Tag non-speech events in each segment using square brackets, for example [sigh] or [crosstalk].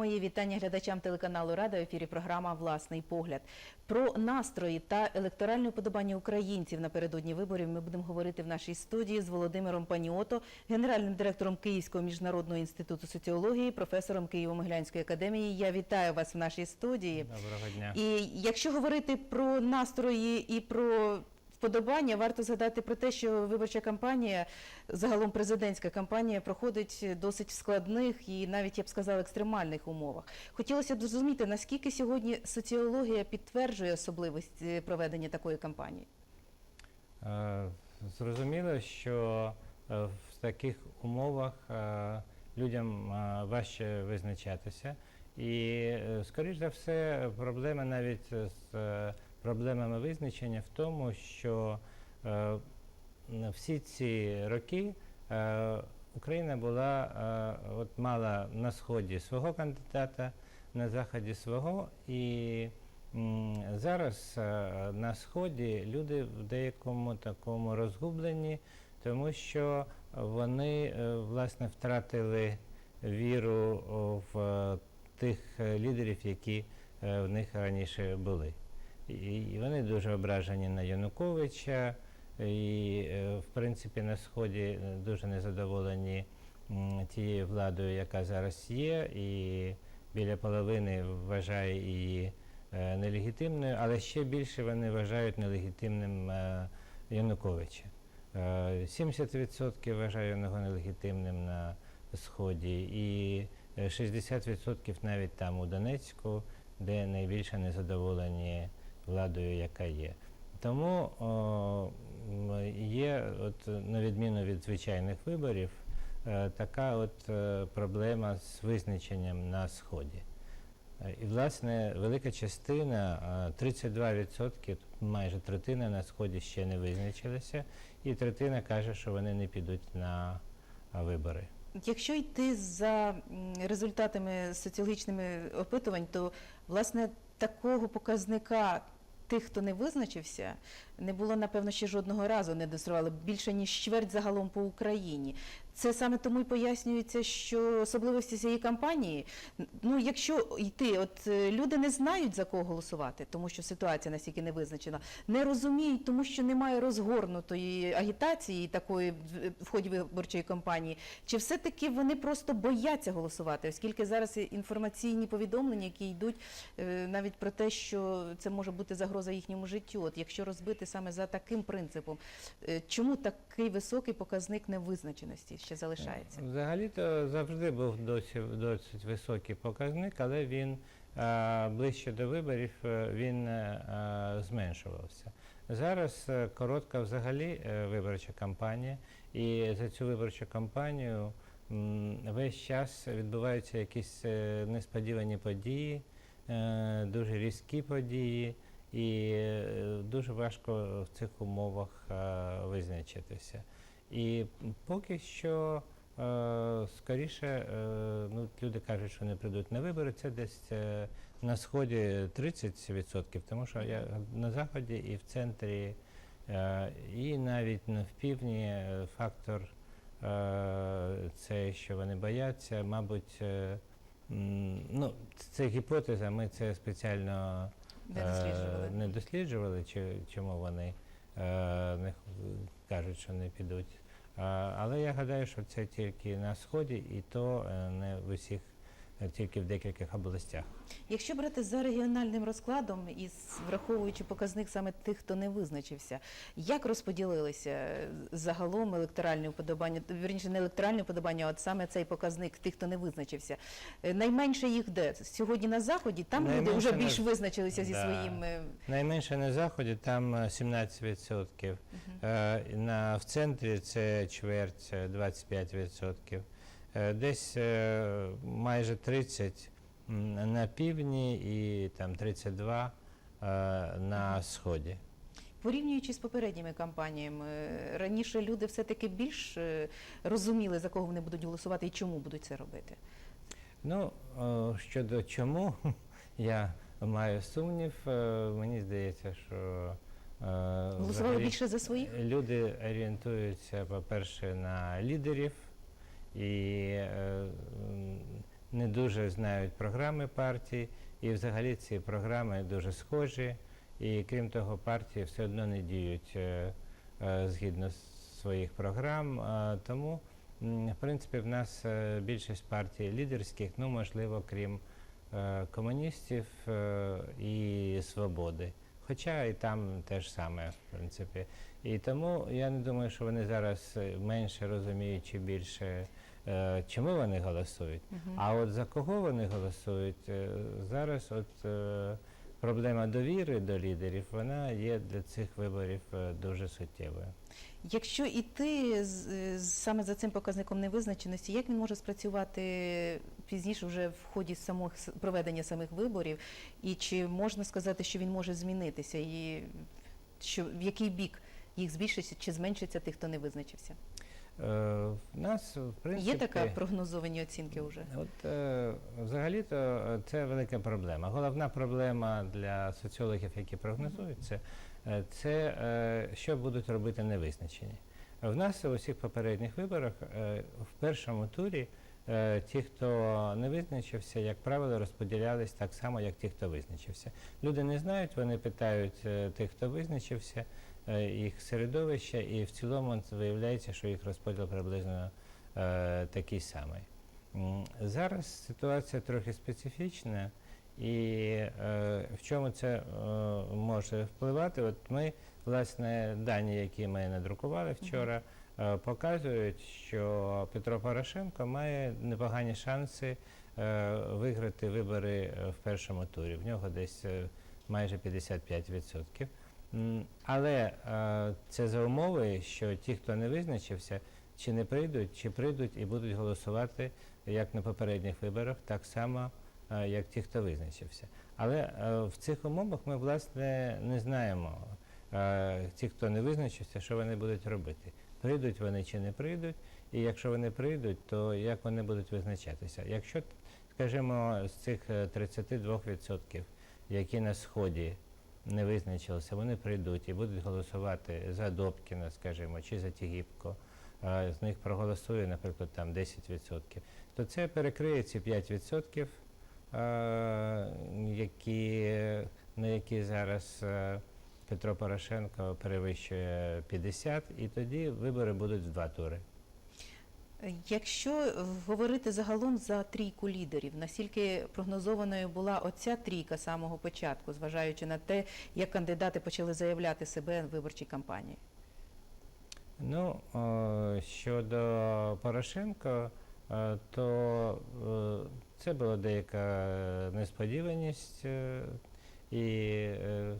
Мої вітання глядачам телеканалу Рада. В ефірі програма Власний погляд. Про настрої та електоральне уподобання українців напередодні виборів ми будемо говорити в нашій студії з Володимиром Паніото, генеральним директором Київського міжнародного інституту соціології, професором Києво-Могилянської академії. Я вітаю вас в нашій студії. Доброго дня. І якщо говорити про настрої і про вподобання, варто згадати про те, що виборча кампанія, загалом президентська кампанія, проходить досить в складних і навіть я б сказала екстремальних умовах. Хотілося б зрозуміти, наскільки сьогодні соціологія підтверджує особливості проведення такої кампанії. Е, Зрозуміло, що е, в таких умовах е, людям е, важче визначатися. І, е, скоріш за все, проблема навіть з е, проблемами визначення в тому, що е, всі ці роки Україна була от мала на сході свого кандидата, на заході свого. І зараз на сході люди в деякому такому розгубленні, тому що вони власне втратили віру в тих е, лідерів, які е, в них раніше були. І вони дуже ображені на Януковича, і е, в принципі на сході дуже незадоволені тією владою, яка зараз є, і біля половини вважає її нелегітимною, але ще більше вони вважають нелегітимним Януковича. Е, 70% вважають його нелегітимним на сході, і 60% навіть там у Донецьку, де найбільше незадоволені владою, яка є. Тому о, є, от, на відміну від звичайних виборів, е, така от е, проблема з визначенням на сході. Е, І, власне, велика частина, е, 32%, майже третина на сході ще не визначилася, і третина каже, що вони не підуть на е, вибори. Якщо йти за результатами соціологічними опитувань, то власне такого показника тих, хто не визначився, не було напевно ще жодного разу не досрували більше ніж чверть загалом по Україні. Це саме тому й пояснюється, що особливості цієї кампанії, ну якщо йти, от е, люди не знають за кого голосувати, тому що ситуація настільки не визначена, не розуміють, тому що немає розгорнутої агітації такої в- в ході виборчої кампанії. Чи все-таки вони просто бояться голосувати, оскільки зараз інформаційні повідомлення, які йдуть е, навіть про те, що це може бути загроза їхньому життю. От якщо розбити саме за таким принципом, е, чому такий високий показник невизначеності ще залишається? Взагалі-то завжди був досить, досить високий показник, але він е, ближче до виборів е, він е, е, зменшувався. Зараз е, коротка взагалі е, виборча кампанія, і за цю виборчу кампанію весь час відбуваються якісь е, несподівані події, е, дуже різкі події, і е, дуже важко в цих умовах е, визначитися. І поки що е, скоріше е, ну, люди кажуть, що не прийдуть на вибори. Це десь е, на сході 30%, тому що я на заході і в центрі, і навіть на в півдні фактор це, що вони бояться, мабуть. Ну, це гіпотеза, ми це спеціально Не досліджували. е, не досліджували, чи, чому вони е, не кажуть, що не підуть. Але я гадаю, що це тільки на сході, і то е, не в усіх, тільки в декількох областях. Якщо брати за регіональним розкладом і враховуючи показник саме тих, хто не визначився, як розподілилися загалом електоральне вподобання, вірніше не електоральне вподобання, а от саме цей показник тих, хто не визначився. Е, Найменше їх де? Сьогодні на заході там люди Найменше вже на- більш визначилися зі Да. своїм. е, Найменше на заході там е, 17%. Е, на, в центрі це чверть е, 25%. Е, десь е, майже 30 на півдні і там 32 е, на сході. Порівнюючи з попередніми кампаніями, раніше люди все-таки більш розуміли, за кого вони будуть голосувати і чому будуть це робити. Ну, щодо чому, [laughs] я маю сумнів. Мені здається, що Голосували більше за своїх? люди орієнтуються, по-перше, на лідерів, і е, не дуже знають програми партії, і взагалі ці програми дуже схожі. І крім того, партії все одно не діють е, е, згідно своїх програм. А тому, в принципі, в нас е, більшість партій лідерських, ну можливо, крім е, комуністів е, і свободи. Хоча і там теж саме, в принципі. І тому я не думаю, що вони зараз е, менше розуміють чи більше, е, чому вони голосують. Мгм. А от за кого вони голосують, е, зараз от е, проблема довіри до лідерів, вона є для цих виборів е, дуже суттєвою. Якщо іти саме за цим показником невизначеності, як він може спрацювати пізніше вже в ході самих проведення самих виборів, і чи можна сказати, що він може змінитися, і що в який бік їх збільшиться чи зменшиться тих, хто не визначився? Е, В нас, в принципі, Є така прогнозовані оцінки вже? От е, взагалі-то е, це велика проблема. Головна проблема для соціологів, які прогнозують це, це е, що будуть робити невизначені. В нас у усіх попередніх виборах е, в першому турі е, ті, хто не визначився, як правило, розподілялись так само, як ті, хто визначився. Люди не знають, вони питають е, тих, хто визначився, їх середовище, і в цілому виявляється, що їх розподіл приблизно е, такий самий. Зараз ситуація трохи специфічна, і е, в чому це е, може впливати? От ми, власне, дані, які ми надрукували вчора, е, показують, що Петро Порошенко має непогані шанси е, виграти вибори е, в першому турі. В нього десь е, майже 55%. Але е, це за умови, що ті, хто не визначився, чи не прийдуть, чи прийдуть і будуть голосувати як на попередніх виборах, так само, е, як ті, хто визначився. Але е, в цих умовах ми, власне, не знаємо, ті, хто не визначився, що вони будуть робити. Прийдуть вони чи не прийдуть, і якщо вони прийдуть, то як вони будуть визначатися? Якщо, скажімо, з цих е, 32%, які на Сході не визначилися, вони прийдуть і будуть голосувати за Добкіна, скажімо, чи за Тігіпко, а з них проголосує, наприклад, там 10%, то це перекриє ці 5%, а, які, на які зараз е, Петро Порошенко перевищує 50, і тоді вибори будуть в два тури. Якщо е, говорити загалом за трійку лідерів, наскільки прогнозованою була оця трійка з самого початку, зважаючи на те, як кандидати почали заявляти себе в виборчій кампанії? Ну, щодо Порошенко, е, то е, це була деяка несподіваність, е, і е,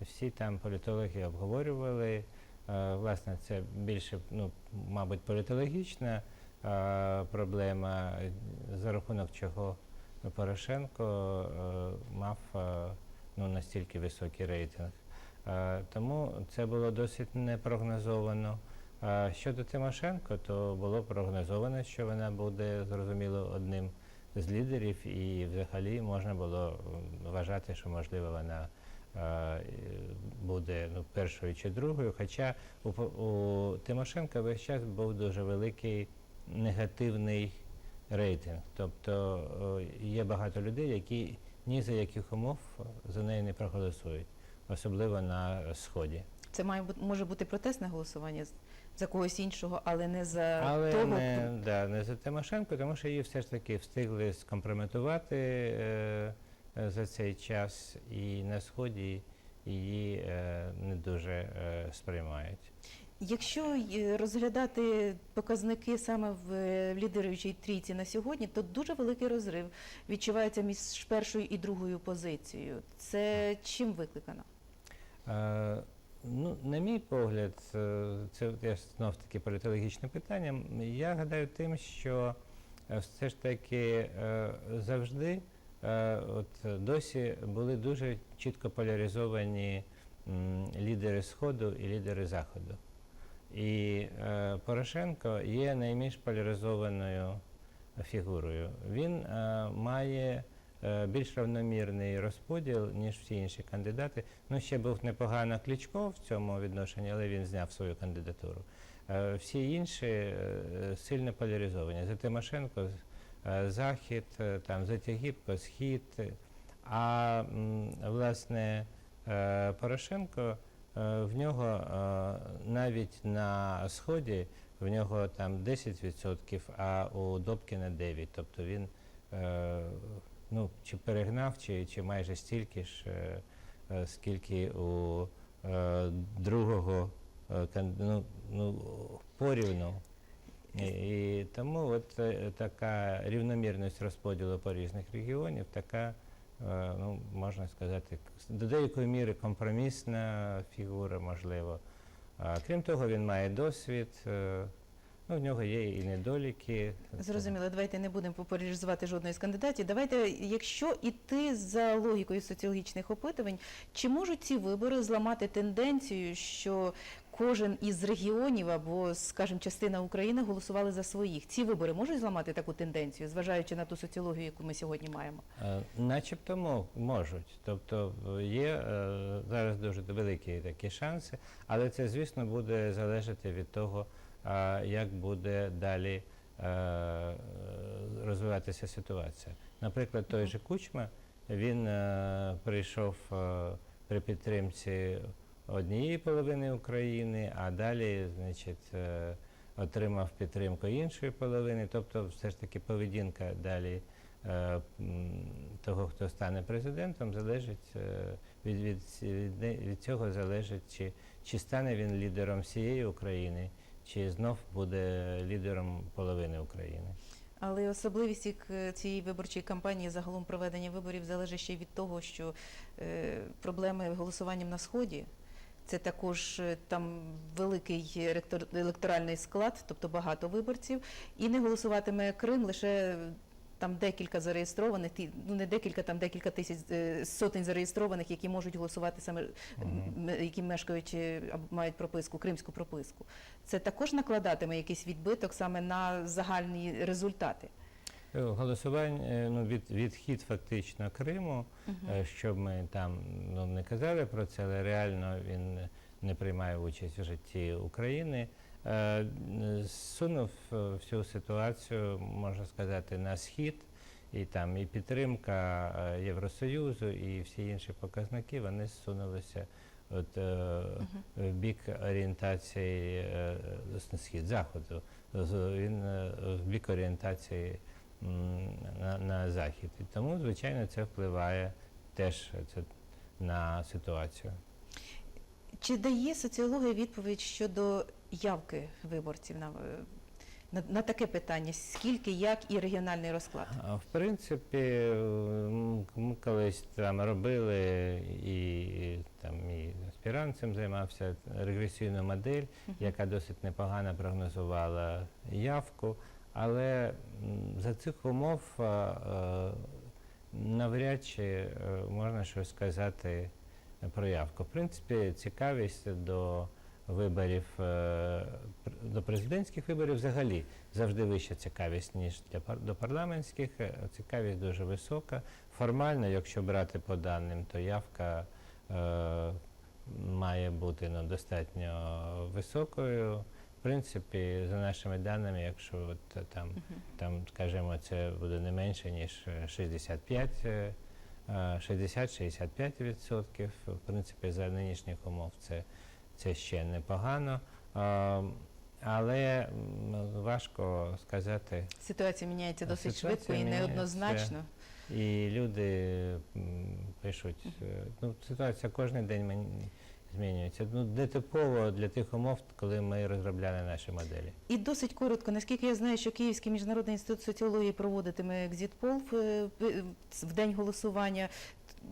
всі там політологи обговорювали. Е, Власне, це більше, ну, мабуть, політологічна е, проблема, е, за рахунок чого Порошенко е, мав е, ну, настільки високий рейтинг. Тому це було досить непрогнозовано. Щодо Тимошенко, то було прогнозовано, що вона буде зрозуміло одним з лідерів, і взагалі можна було вважати, що можливо вона буде ну, першою чи другою. Хоча у, у Тимошенка весь час був дуже великий негативний рейтинг. Тобто є багато людей, які ні за яких умов за неї не проголосують, особливо на сході. Це має може бути протестне голосування за когось іншого, але не за Але того. не, да, не за Тимошенко, тому що її все ж таки встигли скомпрометувати е, е, за цей час, і на сході її е, не дуже е, сприймають. Якщо е, розглядати показники саме в е, лідеруючій трійці на сьогодні, то дуже великий розрив відчувається між першою і другою позицією. Це чим викликано? Е, ну, на мій погляд, е, це знов таки політологічне питання. Я гадаю тим, що все ж таки завжди от досі були дуже чітко поляризовані лідери Сходу і лідери Заходу. І е, Порошенко є найбільш поляризованою фігурою. Він е, має е, більш равномірний розподіл, ніж всі інші кандидати. Ну, ще був непогано Кличко в цьому відношенні, але він зняв свою кандидатуру. Е, Всі інші е, сильно поляризовані. За Тимошенко е, захід, е, там Затягіпко, схід. А м, власне е, Порошенко в нього е, навіть на сході в нього там 10%, а у Добкіна 9%. Тобто він е, ну, чи перегнав, чи, чи майже стільки ж, е, е, скільки у е, другого е, ну, ну, порівну. І, і тому от е, така рівномірність розподілу по різних регіонів, така, е, ну, можна сказати, до деякої міри компромісна фігура, можливо. Крім того, він має досвід, е, ну, в нього є і недоліки. Зрозуміло, давайте не будемо популяризувати жодної з кандидатів. Давайте, якщо іти за логікою соціологічних опитувань, чи можуть ці вибори зламати тенденцію, що кожен із регіонів або, скажімо, частина України голосували за своїх? Ці вибори можуть зламати таку тенденцію, зважаючи на ту соціологію, яку ми сьогодні маємо? Е, Начебто можуть. Тобто е, є е, зараз дуже великі такі шанси, але це, звісно, буде залежати від того, як буде далі е, розвиватися ситуація. Наприклад, той же Кучма, він е, прийшов е, при підтримці однієї половини України, а далі, значить, е, отримав підтримку іншої половини. Тобто, все ж таки поведінка далі е, того, хто стане президентом, залежить е, від, від, від, цього залежить, чи, чи стане він лідером всієї України, чи знов буде лідером половини України. Але особливість цієї виборчої кампанії, загалом проведення виборів, залежить ще й від того, що проблеми голосуванням на сході. Це також е, там великий електоральний склад, тобто багато виборців, і не голосуватиме Крим лише е, там декілька зареєстрованих, ну не декілька, там декілька тисяч е, сотень зареєстрованих, які можуть голосувати саме які мешкають або мають прописку, кримську прописку. Це також накладатиме якийсь відбиток саме на загальні результати. Е, Голосування, е, ну, від, відхід фактично Криму. Е, Щоб ми там ну, не казали про це, але реально він не приймає участь в житті України. Сунув всю ситуацію, можна сказати, на схід, і там і підтримка Євросоюзу, і всі інші показники вони зсунулися от, е, в бік орієнтації схід, заходу. Він в бік орієнтації на, на захід. І тому, звичайно, це впливає теж це на ситуацію. Чи дає соціологія відповідь щодо явки виборців на, е, на, на таке питання? Скільки, як і регіональний розклад? В принципі, ми колись там робили і, там і аспірант цим займався регресійну модель, яка досить непогано прогнозувала явку, але за цих умов навряд чи е, можна щось сказати про явку. В принципі, цікавість до виборів, е, до президентських виборів взагалі завжди вища цікавість, ніж для до парламентських. Е, Цікавість дуже висока. Формально, якщо брати по даним, то явка має бути ну, достатньо високою. Принципі, за нашими даними, якщо от, е, там, Мгм. там, скажімо, це буде не менше, ніж е, 65, е, е, 60-65 відсотків. В принципі, за нинішніх умов це, це ще непогано. Але важко сказати. Ситуація міняється досить ситуація швидко і міняється. неоднозначно. І люди пишуть, ну, ситуація кожен день мен- змінюється. Ну, нетипово для тих умов, коли ми розробляли наші моделі. І досить коротко, наскільки я знаю, що Київський міжнародний інститут соціології проводитиме екзитпол в, е, в- день голосування.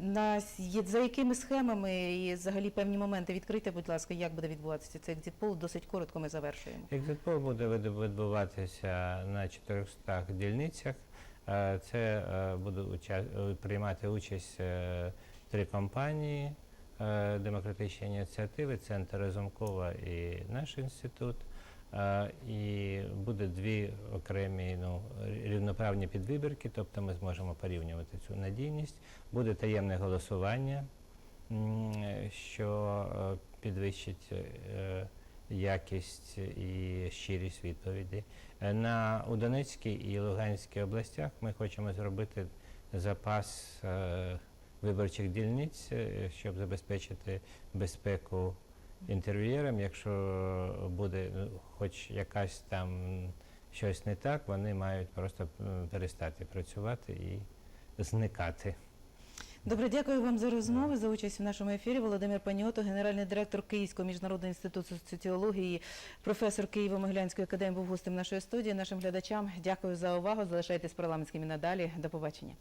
На за якими схемами і взагалі певні моменти відкрийте, будь ласка, як буде відбуватися цей екзитпол? Досить коротко ми завершуємо. Екзитпол буде від- відбуватися на 400 дільницях. Е, Це е, будуть уча- е, приймати участь е, три компанії е, демократичні ініціативи, Центр Разумкова і наш інститут. Е, І буде дві окремі ну, рівноправні підвибірки, тобто ми зможемо порівнювати цю надійність. Буде таємне голосування, що е, підвищить е, якість і щирість відповіді. Е, На у Донецькій і Луганській областях ми хочемо зробити запас е, виборчих дільниць, е, щоб забезпечити безпеку інтерв'юєрам. Якщо буде ну, хоч якась там щось не так, вони мають просто перестати працювати і зникати. Добре, дякую вам за розмову, за участь в нашому ефірі. Володимир Паніото, генеральний директор Київського міжнародного інституту соціології, професор Києво-Могилянської академії, був гостем нашої студії. Нашим глядачам дякую за увагу. Залишайтесь парламентськими надалі. До побачення.